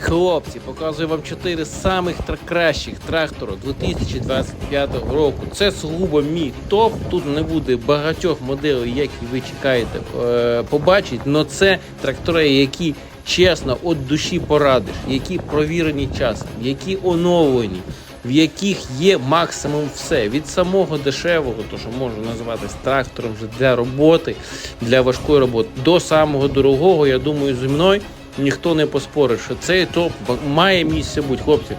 Хлопці, показую вам 4 самих кращих трактора 2025 року. Це сугубо мій топ. Тут не буде багатьох моделей, які ви чекаєте е, побачити. але це трактори, які чесно від душі порадиш, які провірені часом, які оновлені. В яких є максимум все від самого дешевого, то що можна називати трактором вже для роботи, для важкої роботи, до самого дорогого. Я думаю, зі мною ніхто не поспорить, що цей топ має місце бути, хлопці.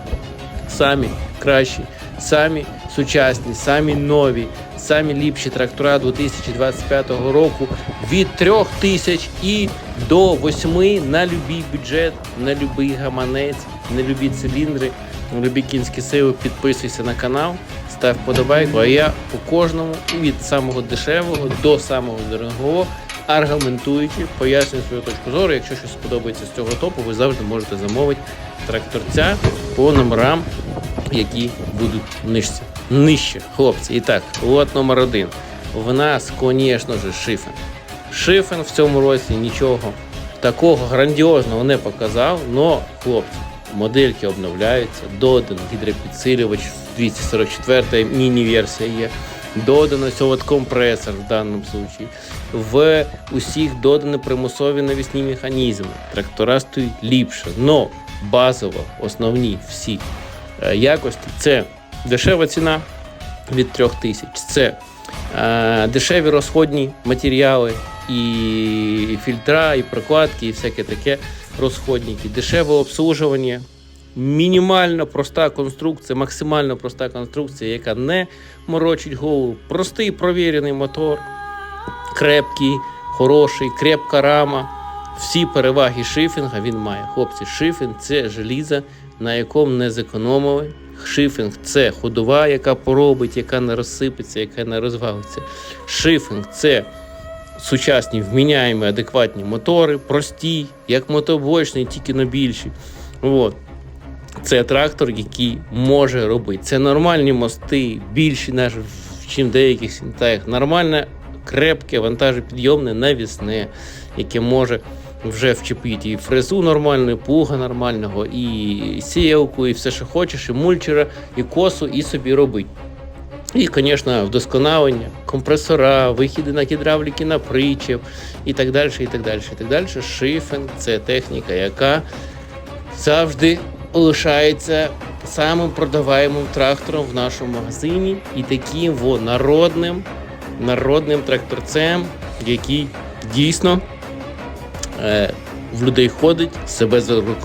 Самі кращі, самі сучасні, самі нові, самі ліпші трактора 2025 року від 3 тисяч і до 8 на любий бюджет, на любий гаманець, на любі циліндри, на любі кінські сили. Підписуйся на канал, став подобайку. А я по кожному від самого дешевого до самого дорогого аргументуючи, пояснюю свою точку зору. Якщо щось сподобається з цього топу, ви завжди можете замовити тракторця по номерам, які будуть нижче. Нижче, хлопці. І так, лот номер один. В нас, звісно ж, шифен. Шифен в цьому році нічого такого грандіозного не показав, але хлопці. Модельки обновляються, додан гідропідсилювач 244 міні-версія є. Додано сьогодні компресор в даному случаї. В усіх додані примусові навісні механізми. Трактора стоять ліпше, но базово, основні всі е, якості це дешева ціна від 3000, це е, дешеві розходні матеріали, і фільтра, і прокладки, і всяке таке розходники, дешеве обслужування. Мінімально проста конструкція, максимально проста конструкція, яка не морочить голову. Простий провірений мотор, крепкий, хороший, крепка рама. Всі переваги шифінга він має. Хлопці, шифінг це желізо, на якому не зекономили. Шифінг це ходова, яка поробить, яка не розсипеться, яка не розвалиться. Шифінг це сучасні, вміняємі, адекватні мотори, прості, як мотоблочний, тільки на більші. От. Це трактор, який може робити. Це нормальні мости, більші, ніж в деяких сінтаях. Нормальне, крепке, вантажопідйомне, навісне, яке може вже вчепити і фрезу нормальну, і плуга нормального, і сіялку, і все, що хочеш, і мульчера, і косу, і собі робити. І, звісно, вдосконалення, компресора, вихіди на гідравліки на причеп і так далі. і так далі, і так далі. Шифен це техніка, яка завжди лишається самим продаваємим трактором в нашому магазині. І таким во, народним, народним тракторцем, який дійсно е, в людей ходить, себе за руку